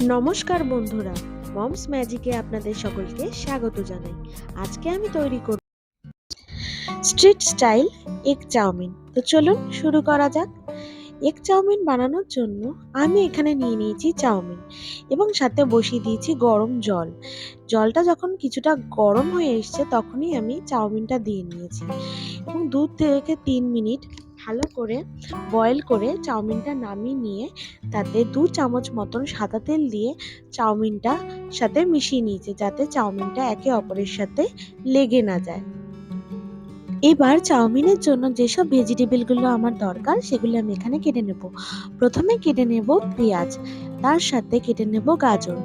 নমস্কার বন্ধুরা, মমস ম্যাজিকে আপনাদের সকলকে স্বাগত জানাই। আজকে আমি তৈরি করব স্ট্রিট স্টাইল এগ চাউমিন। তো চলুন শুরু করা যাক। এগ চাউমিন বানানোর জন্য আমি এখানে নিয়ে নিয়েছি চাউমিন এবং সাথে বসিয়ে দিয়েছি গরম জল। জলটা যখন কিছুটা গরম হয়ে এসছে তখনই আমি চাউমিনটা দিয়ে নিয়েছি এবং দু থেকে তিন মিনিট ভালো করে বয়েল করে চাউমিনটা নামিয়ে নিয়ে তাতে দু চামচ মতন সাদা তেল দিয়ে চাউমিনটা সাথে মিশিয়ে নিয়েছি, যাতে চাউমিনটা একে অপরের সাথে লেগে না যায়। এবার চাউমিনের জন্য যেসব ভেজিটেবলগুলো আমার দরকার সেগুলো আমি এখানে কেটে নেব। প্রথমে কেটে নেব পেঁয়াজ, তার সাথে কেটে নেব গাজর।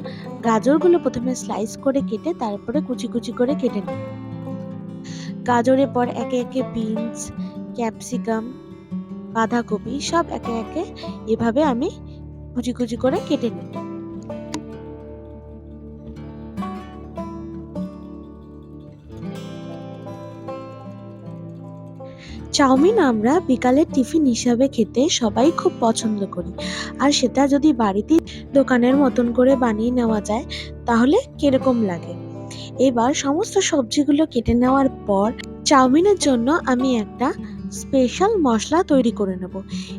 গাজরগুলো প্রথমে স্লাইস করে কেটে তারপরে কুচি কুচি করে কেটে নেব। গাজরের পর একে একে বিনস ক্যাপসিকাম বাঁধাকপি সব একে একে এভাবে আমি কুচি কুচি করে কেটে নেব। চাউমিন আমরা বিকালের টিফিন হিসাবে খেতে সবাই খুব পছন্দ করি। আর সেটা যদি বাড়িতে দোকানের মতন করে বানিয়ে নেওয়া যায়, তাহলে কীরকম লাগে? এবার সমস্ত সবজিগুলো কেটে নেওয়ার পর চাউমিনের জন্য আমি একটা স্পেশাল মশলা তৈরি করে নেব।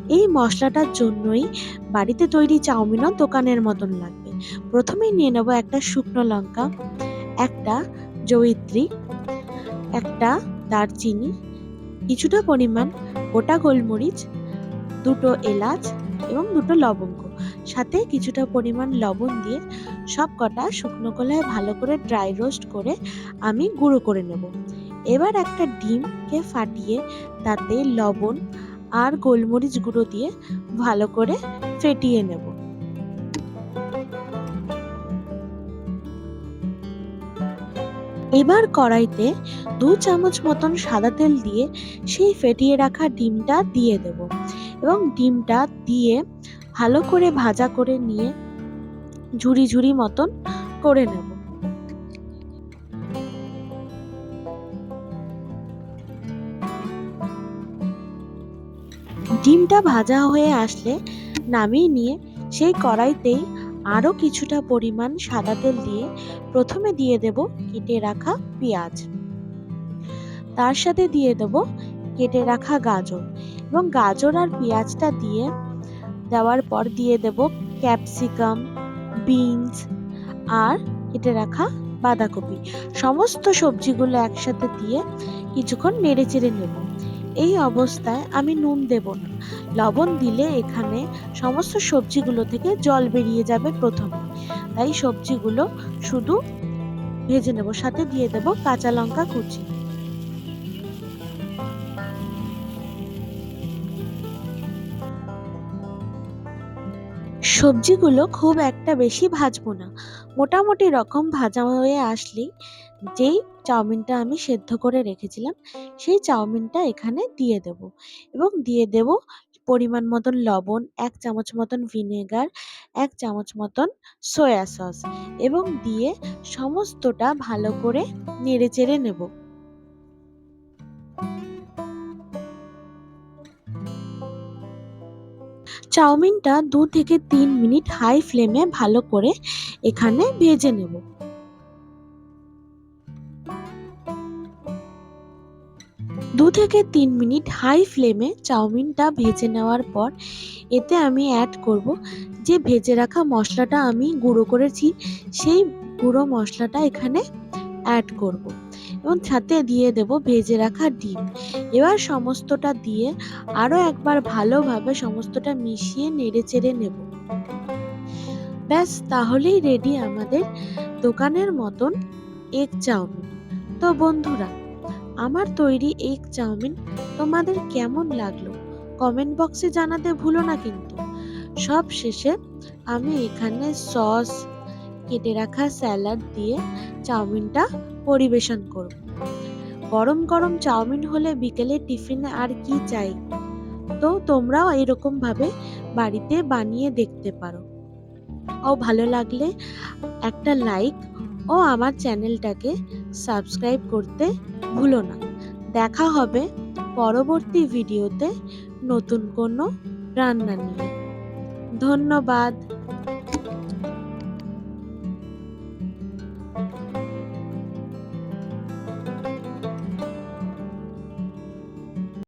এই মশলাটার জন্যই বাড়িতে তৈরি চাউমিনও দোকানের মতন লাগবে। প্রথমেই নিয়ে নেব একটা শুকনো লঙ্কা, একটা জয়িত্রী, একটা দারচিনি, কিছুটা পরিমাণ গোটা গোলমরিচ, দুটো এলাচ এবং দুটো লবঙ্গ। সাথে কিছুটা পরিমাণ লবণ দিয়ে সব কটা শুকনো কলায় ভালো করে ড্রাই রোস্ট করে আমি গুঁড়ো করে নেব। এবার একটা ডিমকে ফাটিয়ে তাতে লবণ আর গোলমরিচ গুঁড়ো দিয়ে ভালো করে ফেটিয়ে নেব। এবার কড়াইতে দু চামচ মতন সাদা তেল দিয়ে সেই ফেটিয়ে রাখা ডিমটা দিয়ে দেব এবং ডিমটা দিয়ে ভালো করে ভাজা করে নিয়ে ঝুড়ি ঝুড়ি মতন করে নেব। ডিমটা ভাজা হয়ে আসলে নামিয়ে নিয়ে সেই কড়াইতেই আরও কিছুটা পরিমাণ সাদা তেল দিয়ে প্রথমে দিয়ে দেব কেটে রাখা পেঁয়াজ। তার সাথে দিয়ে দেব কেটে রাখা গাজর এবং গাজর আর পেঁয়াজটা দিয়ে দেওয়ার পর দিয়ে দেব ক্যাপসিকাম, বিনস আর কেটে রাখা বাঁধাকপি। সমস্ত সবজিগুলো একসাথে দিয়ে কিছুক্ষণ নেড়ে চেড়ে নেব। এই অবস্থায় আমি নুন দেব না। লবণ দিলে এখানে সমস্ত সবজিগুলো থেকে জল বেরিয়ে যাবে প্রথমে। তাই সবজিগুলো শুধু ভেজে নেব, সাথে দিয়ে দেব কাঁচা লঙ্কা কুচি। সবজিগুলো খুব একটা বেশি ভাজবো না। মোটামুটি রকম ভাজা হয়ে আসলেই যেই চাউমিনটা আমি সেদ্ধ করে রেখেছিলাম, সেই চাউমিনটা এখানে দিয়ে দেব। এবং দিয়ে দেব পরিমাণ মতন লবণ, এক চামচ মতন ভিনেগার, এক চামচ মতন সয়া সস এবং দিয়ে সমস্তটা ভালো করে নেড়ে চেড়ে নেব। চাউমিনটা দু থেকে তিন মিনিট হাই ফ্লেমে ভালো করে এখানে ভেজে নেব। দু থেকে তিন মিনিট হাই ফ্লেমে চাউমিনটা ভেজে নেওয়ার পর এতে আমি অ্যাড করব যে ভেজে রাখা মশলাটা আমি গুঁড়ো করেছি, সেই গুঁড়ো মশলাটা এখানে অ্যাড করব। এবং সাথে দিয়ে দেব ভেজে রাখা ডিম। এবার সমস্তটা দিয়ে আরও একবার ভালোভাবে সমস্তটা মিশিয়ে নেড়ে চেড়ে নেব। ব্যাস, তাহলেই রেডি আমাদের দোকানের মতন এগ চাউমিন। তো বন্ধুরা আমার তৈরি এগ চাউমিন তোমাদের কেমন লাগল? কমেন্ট বক্সে জানাতে ভুলো না কিন্তু। সব শেষে আমি এখানে সস, কেটে রাখা স্যালাড দিয়ে চাউমিনটা পরিবেশন করব। গরম গরম চাউমিন হলে বিকেলে টিফিনে আর কি চাই? তো তোমরাও এরকম ভাবে বাড়িতে বানিয়ে দেখতে পারো। ও ভালো লাগলে একটা লাইক ও আমার চ্যানেলটাকে সাবস্ক্রাইব করতে ভুলো না। দেখা হবে পরবর্তী ভিডিওতে নতুন কোনো রান্না নিয়ে। ধন্যবাদ।